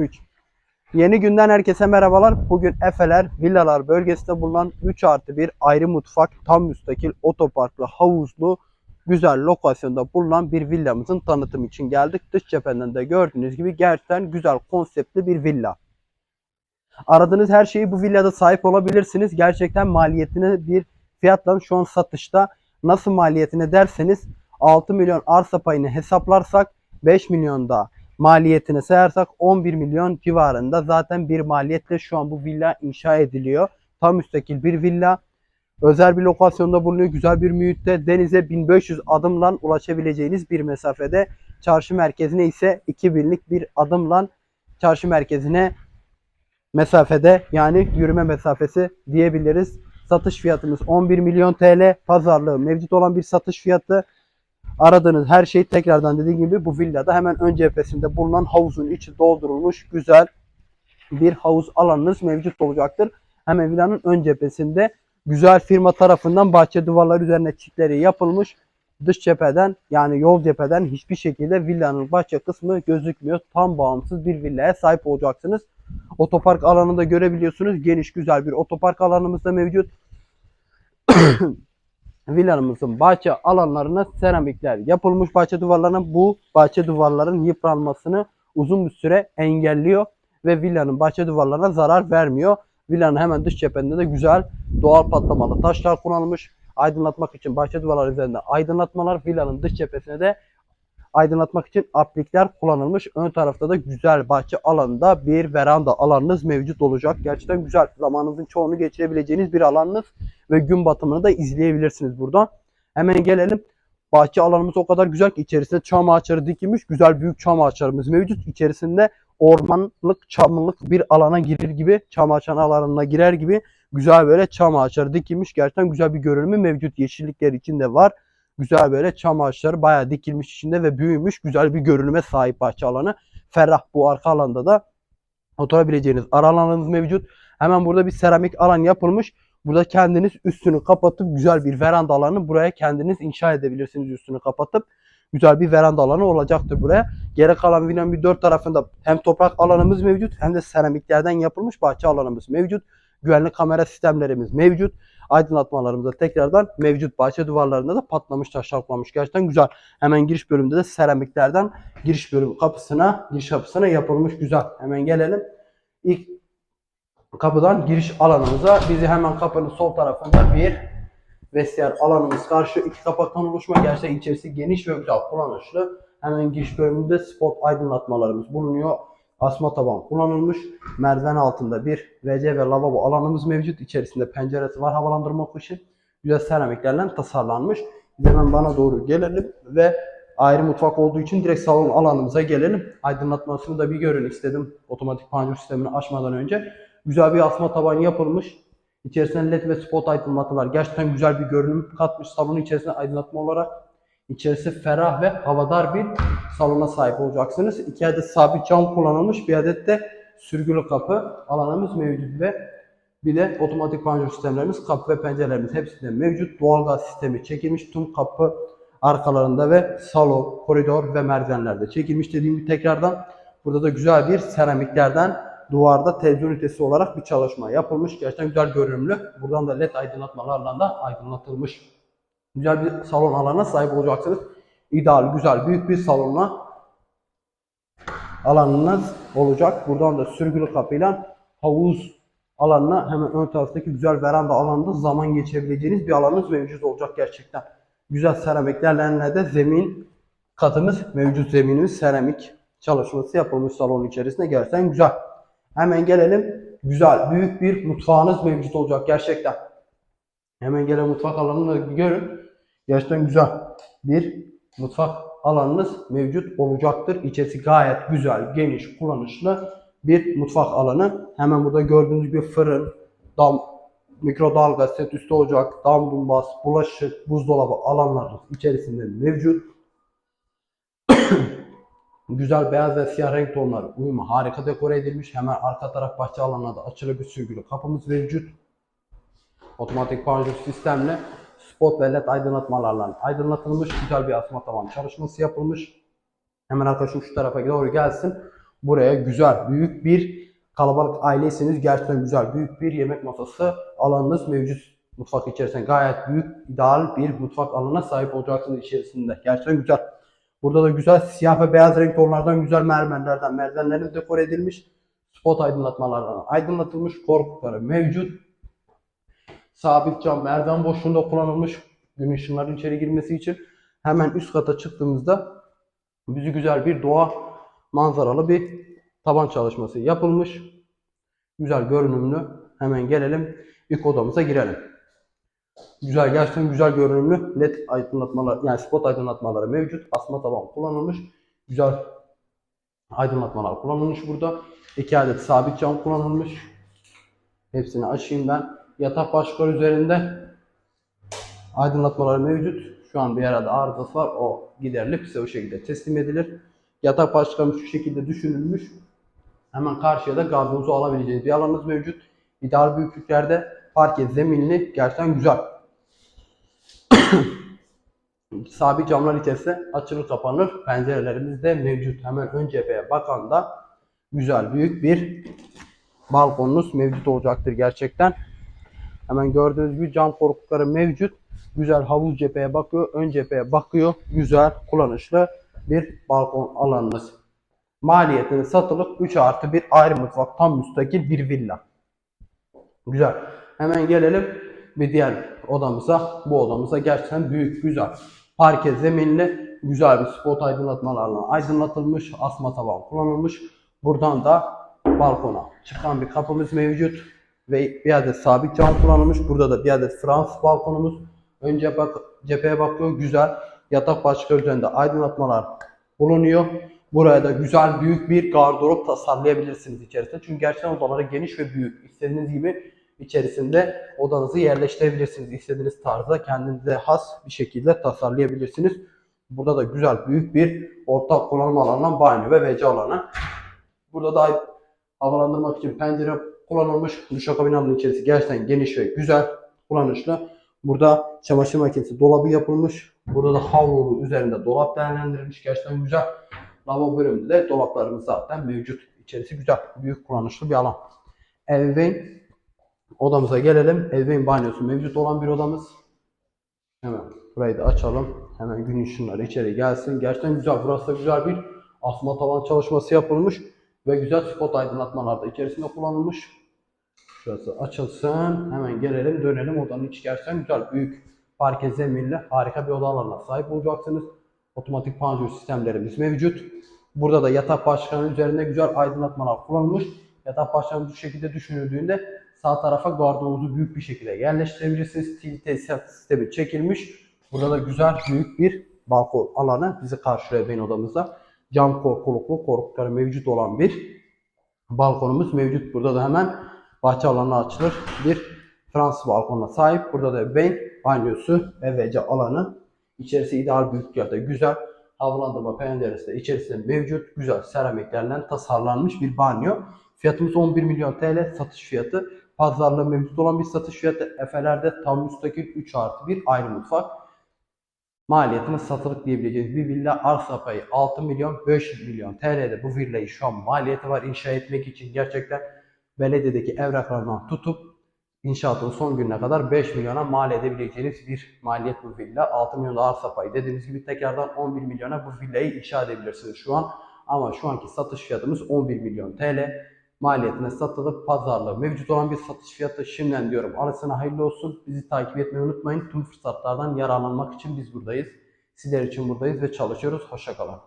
3. Yeni günden herkese merhabalar. Bugün Efeler Villalar bölgesinde bulunan 3 artı 1 ayrı mutfak, tam müstakil, otoparklı, havuzlu, güzel lokasyonda bulunan bir villamızın tanıtım için geldik. Dış cepheden de gördüğünüz gibi gerçekten güzel konseptli bir villa. Aradığınız her şeyi bu villada sahip olabilirsiniz. Gerçekten maliyetine bir fiyatla şu an satışta. Nasıl maliyetine derseniz 6 milyon arsa payını hesaplarsak 5 milyonda maliyetine sayarsak 11 milyon civarında zaten bir maliyetle şu an bu villa inşa ediliyor. Tam müstakil bir villa. Özel bir lokasyonda bulunuyor. Güzel bir mühitte. Denize 1500 adımla ulaşabileceğiniz bir mesafede. Çarşı merkezine ise 2000'lik bir adımla çarşı merkezine mesafede yani yürüme mesafesi diyebiliriz. Satış fiyatımız 11 milyon TL. Pazarlığı mevcut olan bir satış fiyatı. Aradığınız her şey tekrardan dediğim gibi bu villada hemen ön cephesinde bulunan havuzun içi doldurulmuş güzel bir havuz alanınız mevcut olacaktır. Hemen villanın ön cephesinde güzel firma tarafından bahçe duvarları üzerine çitleri yapılmış. Dış cepheden yani yol cepheden hiçbir şekilde villanın bahçe kısmı gözükmüyor. Tam bağımsız bir villaya sahip olacaksınız. Otopark alanında görebiliyorsunuz. Geniş güzel bir otopark alanımız da mevcut. villamızın bahçe alanlarına seramikler yapılmış bahçe duvarlarına. Bu bahçe duvarların yıpranmasını uzun bir süre engelliyor ve villanın bahçe duvarlarına zarar vermiyor. Villanın hemen dış cepheden de güzel doğal patlamalı taşlar kullanılmış. Aydınlatmak için bahçe duvarları üzerinde aydınlatmalar, villanın dış cephesine de aydınlatmak için aplikler kullanılmış. Ön tarafta da güzel bahçe alanında bir veranda alanınız mevcut olacak. Gerçekten güzel. Zamanınızın çoğunu geçirebileceğiniz bir alanınız ve gün batımını da izleyebilirsiniz buradan. Hemen gelelim. Bahçe alanımız o kadar güzel ki içerisinde çam ağaçları dikilmiş. Güzel büyük çam ağaçlarımız mevcut. İçerisinde ormanlık, çamlık bir alana girir gibi, çam ağaç alanına girer gibi güzel böyle çam ağaçları dikilmiş. Gerçekten güzel bir görünümü mevcut. Yeşillikler içinde var. Güzel böyle çam ağaçları bayağı dikilmiş içinde ve büyümüş. Güzel bir görünüme sahip bahçe alanı. Ferah bu arka alanda da oturabileceğiniz ara alanınız mevcut. Hemen burada bir seramik alan yapılmış. Burada kendiniz üstünü kapatıp güzel bir veranda alanı buraya kendiniz inşa edebilirsiniz üstünü kapatıp. Güzel bir veranda alanı olacaktır buraya. Geri kalan binanın bir dört tarafında hem toprak alanımız mevcut hem de seramiklerden yapılmış bahçe alanımız mevcut. Güvenlik kamera sistemlerimiz mevcut. Aydınlatmalarımız da tekrardan mevcut. Bahçe duvarlarında da patlamış taşlar kullanmış. Gerçekten güzel. Hemen giriş bölümünde de seramiklerden giriş bölüm kapısına, giriş kapısına yapılmış güzel. Hemen gelelim. İlk kapıdan giriş alanımıza. Bizi hemen kapının sol tarafında bir vestiyer alanımız karşı iki kapaktan oluşma. Gerçekten içerisi geniş ve güzel kullanışlı. Hemen giriş bölümünde spot aydınlatmalarımız bulunuyor. Asma taban kullanılmış. Merdiven altında bir WC ve lavabo alanımız mevcut. İçerisinde penceresi var havalandırma için. Güzel seramiklerle tasarlanmış. Hemen bana doğru gelelim ve ayrı mutfak olduğu için direkt salon alanımıza gelelim. Aydınlatmasını da bir görün istedim. Otomatik panjur sistemini açmadan önce. Güzel bir asma taban yapılmış. İçerisinde led ve spot aydınlatmalar. Gerçekten güzel bir görünüm katmış salonun içerisinde aydınlatma olarak. İçerisi ferah ve havadar bir salona sahip olacaksınız. İki adet sabit cam kullanılmış, bir adet de sürgülü kapı alanımız mevcut ve bir de otomatik panjur sistemlerimiz, kapı ve pencerelerimiz hepsinde mevcut. Doğalgaz sistemi çekilmiş tüm kapı arkalarında ve salon, koridor ve merdivenlerde çekilmiş dediğim gibi tekrardan. Burada da güzel bir seramiklerden duvarda televizyon ünitesi olarak bir çalışma yapılmış. Gerçekten güzel görünümlü. Buradan da led aydınlatmalarla da aydınlatılmış. Güzel bir salon alanına sahip olacaksınız. İdeal, güzel, büyük bir salonla alanınız olacak. Buradan da sürgülü kapıyla havuz alanına hemen ön taraftaki güzel veranda alanında zaman geçirebileceğiniz bir alanınız mevcut olacak gerçekten. Güzel seramiklerle de zemin katımız mevcut zeminimiz seramik çalışması yapılmış salonun içerisinde gerçekten güzel. Hemen gelelim güzel büyük bir mutfağınız mevcut olacak gerçekten. Hemen gelen mutfak alanını görün. Gerçekten güzel bir mutfak alanınız mevcut olacaktır. İçerisi gayet güzel, geniş, kullanışlı bir mutfak alanı. Hemen burada gördüğünüz gibi fırın, dam, mikrodalga, set üstü ocak, dam dumbaz, bulaşık, buzdolabı alanlarınız içerisinde mevcut. Güzel beyaz ve siyah renk tonları uyumu harika dekore edilmiş. Hemen arka taraf bahçe alanına da açılı bir sürgülü kapımız mevcut. Otomatik panjur sistemle spot ve led aydınlatmalarla aydınlatılmış güzel bir asma tavan çalışması yapılmış. Hemen arkadaşım şu tarafa doğru gelsin. buraya güzel, büyük bir kalabalık aileyseniz gerçekten güzel, büyük bir yemek masası alanınız mevcut. Mutfak içerisinde gayet büyük, ideal bir mutfak alanına sahip olacaksınız içerisinde. Gerçekten güzel. Burada da güzel siyah ve beyaz renk tonlardan güzel mermerlerden merdivenleriniz dekore edilmiş. Spot aydınlatmalardan aydınlatılmış korkulukları mevcut. Sabit cam merdiven boşluğunda kullanılmış gün ışınların içeri girmesi için. Hemen üst kata çıktığımızda bizi güzel bir doğa manzaralı bir taban çalışması yapılmış. Güzel görünümlü. Hemen gelelim ilk odamıza girelim. Güzel gerçekten güzel görünümlü led aydınlatmalar yani spot aydınlatmaları mevcut. Asma taban kullanılmış. Güzel aydınlatmalar kullanılmış burada. İki adet sabit cam kullanılmış. Hepsini açayım ben. Yatak başlıklar üzerinde aydınlatmalar mevcut. Şu an bir arada arızası var. O giderilip size o şekilde teslim edilir. Yatak başlıklarımız şu şekilde düşünülmüş. Hemen karşıya da gazınızı alabileceğiniz bir alanınız mevcut. İdeal büyüklüklerde parke zeminli gerçekten güzel. Sabit camlar içerisinde açılır kapanır. Pencerelerimiz de mevcut. Hemen ön cepheye bakan da güzel büyük bir balkonunuz mevcut olacaktır gerçekten. Hemen gördüğünüz gibi cam korkulukları mevcut. Güzel havuz cepheye bakıyor, ön cepheye bakıyor. Güzel, kullanışlı bir balkon alanınız. Maliyetini satılık 3 artı bir ayrı mutfak tam müstakil bir villa. Güzel. Hemen gelelim bir diğer odamıza. Bu odamıza gerçekten büyük, güzel. Parke zeminli, güzel bir spot aydınlatmalarla aydınlatılmış, asma tavan kullanılmış. Buradan da balkona çıkan bir kapımız mevcut ve bir adet sabit cam kullanılmış. Burada da bir adet Fransız balkonumuz. Önce bak cepheye bakıyor, güzel. Yatak başlığı üzerinde aydınlatmalar bulunuyor. Buraya da güzel büyük bir gardırop tasarlayabilirsiniz içerisinde. Çünkü gerçekten odaları geniş ve büyük. İstediğiniz gibi içerisinde odanızı yerleştirebilirsiniz. İstediğiniz tarzda kendinize has bir şekilde tasarlayabilirsiniz. Burada da güzel büyük bir ortak kullanım alanı, banyo ve WC alanı. Burada da havalandırmak için pencere kullanılmış. Duşakabin alanı içerisi gerçekten geniş ve güzel, kullanışlı. Burada çamaşır makinesi dolabı yapılmış. Burada da havlulu üzerinde dolap değerlendirilmiş. Gerçekten güzel. Lavabo bölümünde de dolaplarımız zaten mevcut. İçerisi güzel, büyük kullanışlı bir alan. Ebeveyn odamıza gelelim. Ebeveyn banyosu mevcut olan bir odamız. Hemen burayı da açalım. Hemen gün ışınları içeri gelsin. Gerçekten güzel. Burası da güzel bir asma tavan çalışması yapılmış. Ve güzel spot aydınlatmalar da içerisinde kullanılmış. Şurası açılsın. Hemen gelelim dönelim. Odanın içi gerçekten güzel. Büyük parke zeminli harika bir oda alanına sahip olacaksınız. Otomatik panjur sistemlerimiz mevcut. Burada da yatak başlığının üzerinde güzel aydınlatmalar kullanılmış. Yatak başlığının bu şekilde düşünüldüğünde sağ tarafa gardırobunuzu büyük bir şekilde yerleştirebilirsiniz. TV tesisat sistemi çekilmiş. Burada da güzel büyük bir balkon alanı bizi karşılıyor benim odamızda. Cam korkuluklu korkulukları mevcut olan bir balkonumuz mevcut. Burada da hemen bahçe alanına açılır bir Fransız balkonuna sahip. Burada da beyin banyosu ve WC alanı. İçerisi ideal büyüklükte güzel. Havalandırma penceresi de içerisinde mevcut. Güzel seramiklerle tasarlanmış bir banyo. Fiyatımız 11 milyon TL satış fiyatı. Pazarlığı mevcut olan bir satış fiyatı. Efeler'de tam müstakil 3 artı 1 ayrı mutfak. Maliyetini satılık diyebileceğiniz bir villa arsa payı 6 milyon 500 milyon TL'de bu villayı şu an maliyeti var inşa etmek için gerçekten belediyedeki evraklarından tutup inşaatın son gününe kadar 5 milyona mal edebileceğiniz bir maliyet bu villa. 6 milyon arsa payı. Dediğimiz gibi tekrardan 11 milyona bu villayı inşa edebilirsiniz şu an. Ama şu anki satış fiyatımız 11 milyon TL. Maliyetine satılıp pazarlığı mevcut olan bir satış fiyatı. Şimdiden diyorum arasına hayırlı olsun. Bizi takip etmeyi unutmayın. Tüm fırsatlardan yararlanmak için biz buradayız. Sizler için buradayız ve çalışıyoruz. Hoşçakalın.